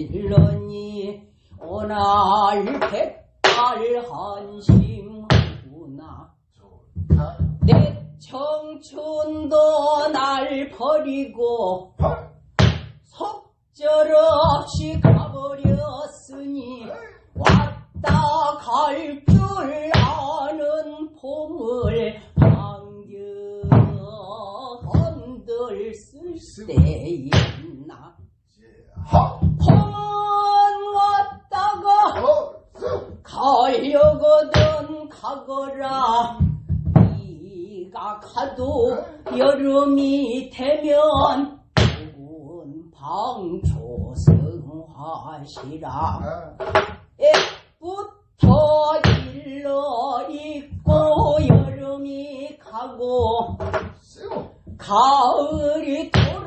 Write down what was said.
청춘일러니 오날 백발 한심하구나. 내 청춘도 날 버리고 속절없이 가버렸으니 왔다 갈 줄 아는 봄을 반겨 흔들 쓸 때였 나 하! 봄은 왔다가 어! 쑥! 가려거든 가거라 네가 가도 여름이 되면 좋은 방초성화시라 아, 애부터 일러 입고 여름이 가고 쑥! 가을이 돌